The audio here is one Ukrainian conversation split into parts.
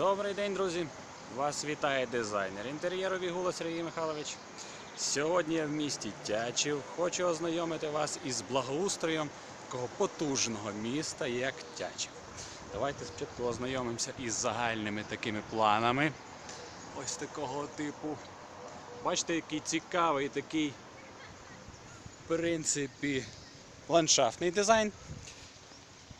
Добрий день, друзі! Вас вітає дизайнер інтер'єру Вігула Сергій Михайлович. Сьогодні я в місті Тячів. Хочу ознайомити вас із благоустроєм такого потужного міста, як Тячів. Давайте спочатку ознайомимося із загальними такими планами. Ось такого типу. Бачите, який цікавий такий, в принципі, ландшафтний дизайн.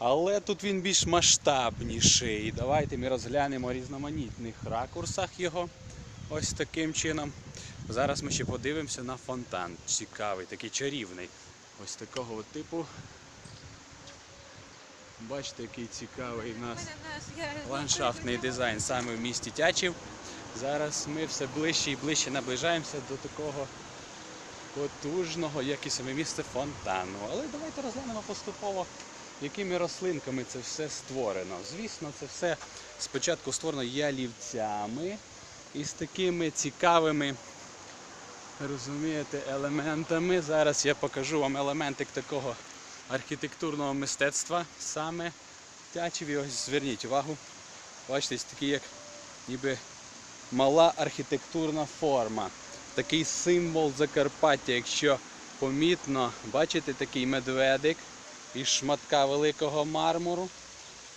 Але тут він більш масштабніший. Давайте ми розглянемо в різноманітних ракурсах його. Ось таким чином. Зараз ми ще подивимося на фонтан. Цікавий, такий чарівний. Ось такого типу. Бачите, який цікавий у нас ландшафтний дизайн саме в місті Тячів. Зараз ми все ближче і ближче наближаємося до такого потужного, як і саме місце фонтану. Але давайте розглянемо поступово, якими рослинками це все створено. Звісно, це все спочатку створено ялівцями і з такими цікавими, розумієте, елементами. Зараз я покажу вам елементик такого архітектурного мистецтва саме Тячеві. Ось зверніть увагу. Бачите, такі як ніби мала архітектурна форма. Такий символ Закарпаття, якщо помітно, бачите такий медведик із шматка великого мармуру.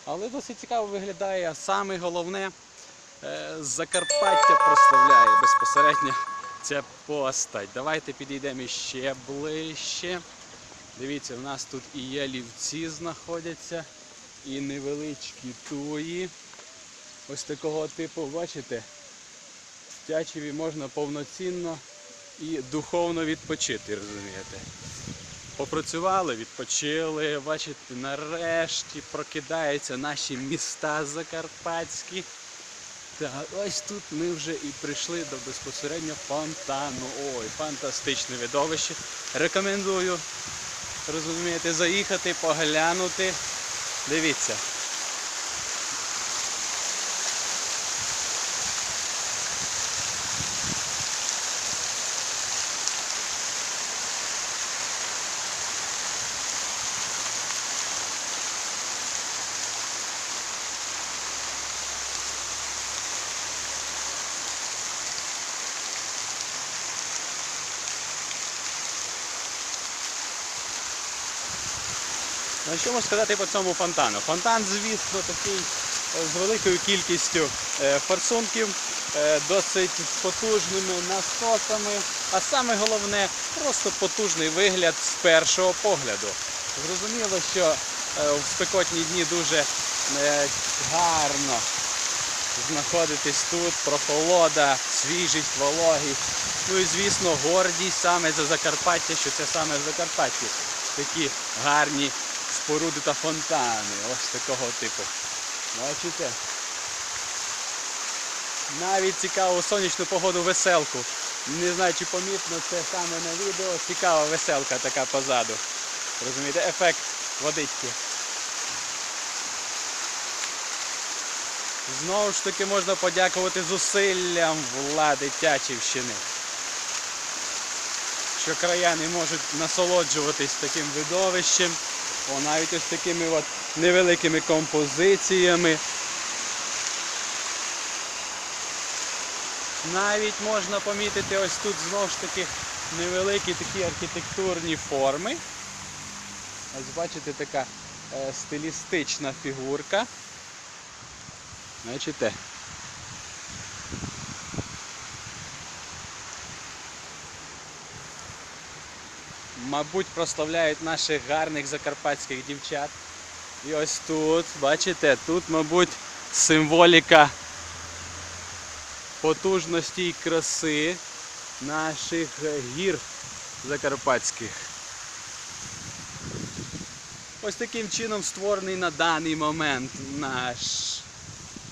Але досить цікаво виглядає, а саме головне, е, Закарпаття прославляє безпосередньо ця постать. Давайте підійдемо ще ближче. Дивіться, в нас тут і ялівці знаходяться, і невеличкі туї. Ось такого типу, бачите, в Тячеві можна повноцінно і духовно відпочити, розумієте. Попрацювали, відпочили, бачите, нарешті прокидаються наші міста закарпатські. Так, ось тут ми вже і прийшли до безпосередньо фонтану. Ой, фантастичне видовище. Рекомендую, розумієте, заїхати, поглянути. Дивіться. Ну, що можу сказати по цьому фонтану? Фонтан, звісно, такий е, з великою кількістю е, форсунків, е, досить потужними насосами, а саме головне просто потужний вигляд з першого погляду. Зрозуміло, що в спекотні дні дуже гарно знаходитись тут, прохолода, свіжість, вологість. Ну і звісно, гордість саме за Закарпаття, що це саме в Закарпатті. Такі гарні споруди та фонтани. Ось такого типу. Бачите? Навіть цікаво в сонячну погоду веселку. Не знаю, чи помітно це саме на відео. Цікава веселка така позаду. Розумієте, ефект водички. Знову ж таки можна подякувати зусиллям влади Тячівщини. Що краяни можуть насолоджуватись таким видовищем. О, навіть ось такими от невеликими композиціями. Навіть можна помітити ось тут знову ж таки невеликі такі архітектурні форми. Ось бачите, така е, стилістична фігурка. Бачите? Мабуть, прославляють наших гарних закарпатських дівчат. І ось тут, бачите, тут, мабуть, символіка потужності і краси наших гір закарпатських. Ось таким чином створений на даний момент наш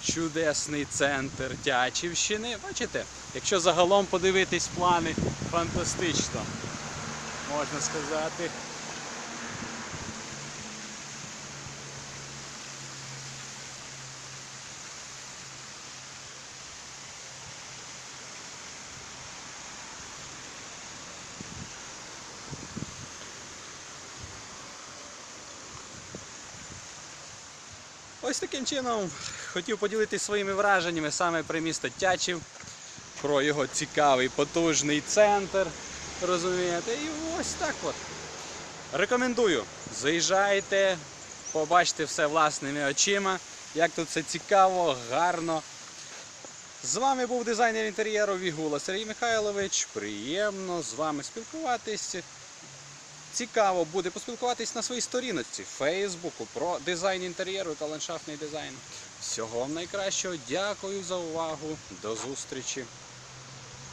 чудесний центр Тячівщини. Бачите, якщо загалом подивитись плани, фантастично, можна сказати. Ось таким чином хотів поділитися своїми враженнями саме про місто Тячів, про його цікавий потужний центр. Розумієте? І ось так от. Рекомендую. Заїжджайте, побачите все власними очима, як тут все цікаво, гарно. З вами був дизайнер інтер'єру Вігула Сергій Михайлович. Приємно з вами спілкуватись. Цікаво буде поспілкуватись на своїй сторіночці Фейсбуку про дизайн інтер'єру та ландшафтний дизайн. Всього вам найкращого. Дякую за увагу. До зустрічі.